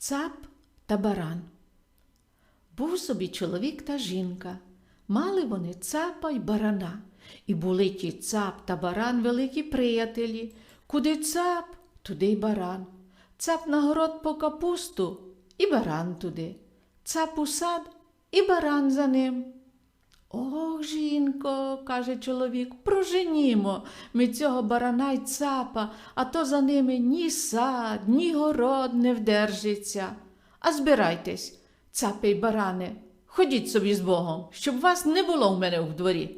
Цап та баран. Був собі чоловік та жінка. Мали вони цапа й барана. І були ті цап та баран великі приятелі. Куди цап, туди й баран. Цап на город по капусту і баран туди. Цап у сад і баран за ним. Ох, жінко, каже чоловік, проженімо ми цього барана й цапа, а то за ними ні сад, ні город не вдержиться. А збирайтесь, цапи й баране, ходіть собі з Богом, щоб вас не було в мене в дворі.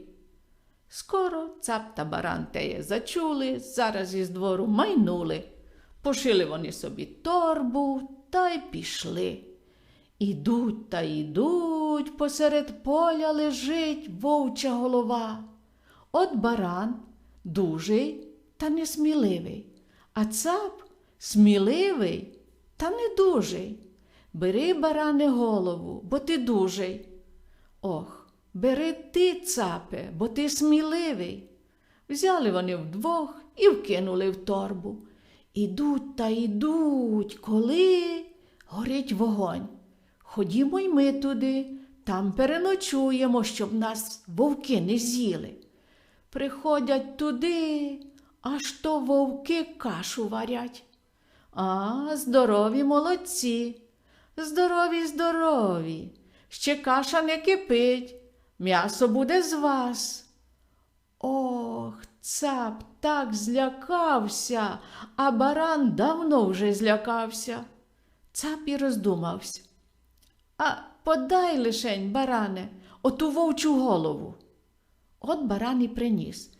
Скоро цап та баран теє зачули, зараз із двору майнули. Пошили вони собі торбу та й пішли. Ідуть та йдуть, посеред поля лежить вовча голова. От баран дужий та несміливий, а цап сміливий та недужий. Бери, баране, голову, бо ти дужий. Ох, бери ти, цапе, бо ти сміливий. Взяли вони вдвох і вкинули в торбу. Ідуть та йдуть, коли горить вогонь. Ходімо й ми туди, там переночуємо, щоб нас вовки не з'їли. Приходять туди, аж то вовки кашу варять. А, здорові молодці, здорові, здорові. Ще каша не кипить, м'ясо буде з вас. Ох, цап так злякався, а баран давно вже злякався. Цап і роздумався. А подай лишень, баране, оту вовчу голову. От баран і приніс.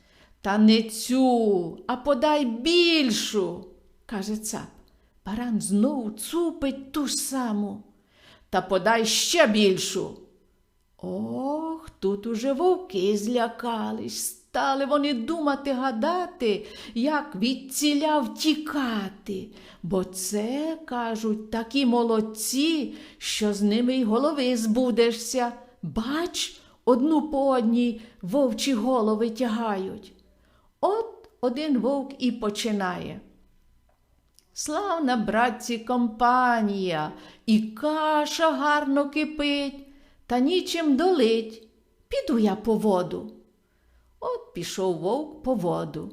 Та не цю, а подай більшу, каже цап. Баран знов цупить ту саму. Та подай ще більшу. Ох, тут уже вовки злякались. Стали вони думати, гадати, як від ціля втікати. Бо це, кажуть, такі молодці, що з ними й голови збудешся. Бач, одну по одній вовчі голови тягають. От один вовк і починає. Славна, братці, компанія, і каша гарно кипить, та нічим долить. Піду я по воду. От пішов вовк по воду.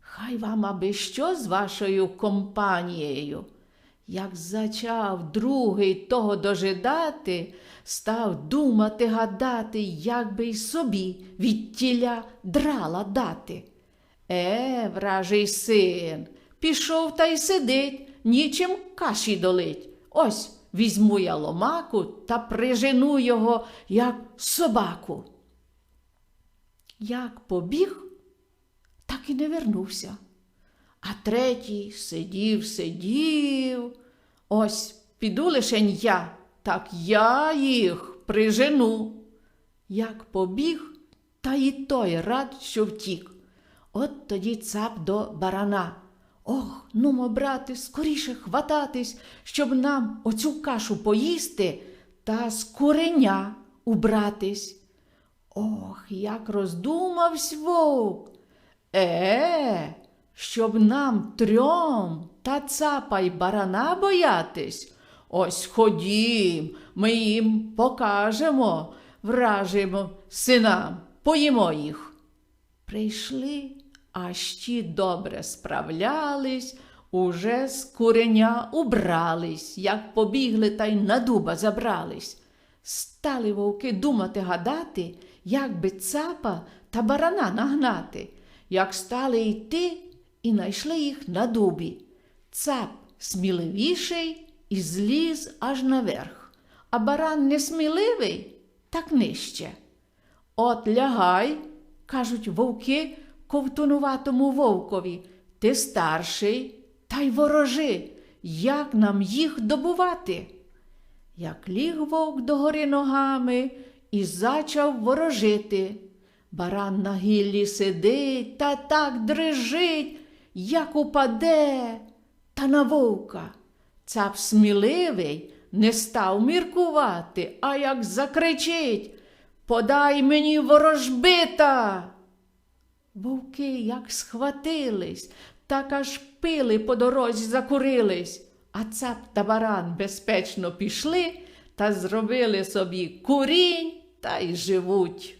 Хай вам аби що з вашою компанією. Як зачав другий того дожидати, став думати, гадати, як би й собі від тіля драла дати. Е, вражий син, пішов та й сидить, нічим каші долить. Ось візьму я ломаку та прижену його, як собаку. Як побіг, так і не вернувся. А третій сидів, сидів. Ось піду лишень я, так я їх прижену. Як побіг, та й той рад, що втік. От тоді цап до барана. Ох, нумо, брате, скоріше хвататись, щоб нам оцю кашу поїсти та з куреня убратись. Ох, як роздумавсь вовк. Е, щоб нам трьом та цапа й барана боятись. Ось ходім, ми їм покажемо, вражимо синам, поїмо їх. Прийшли, а ті добре справлялись, уже з куреня убрались, як побігли та й на дуба забрались. Стали вовки думати гадати, як би цапа та барана нагнати, як стали йти і найшли їх на дубі. Цап сміливіший і зліз аж наверх, а баран несміливий, так нижче. От лягай, кажуть вовки ковтунуватому вовкові, ти старший, та й ворожи, як нам їх добувати? Як ліг вовк догори ногами і зачав ворожити. Баран на гіллі сидить та так дрижить, як упаде, та на вовка. Цап сміливий не став міркувати, а як закричить Подай мені ворожбита. Вовки як схватились, так аж пили по дорозі закурились, А цап та баран безпечно пішли та зробили собі курінь та й живуть.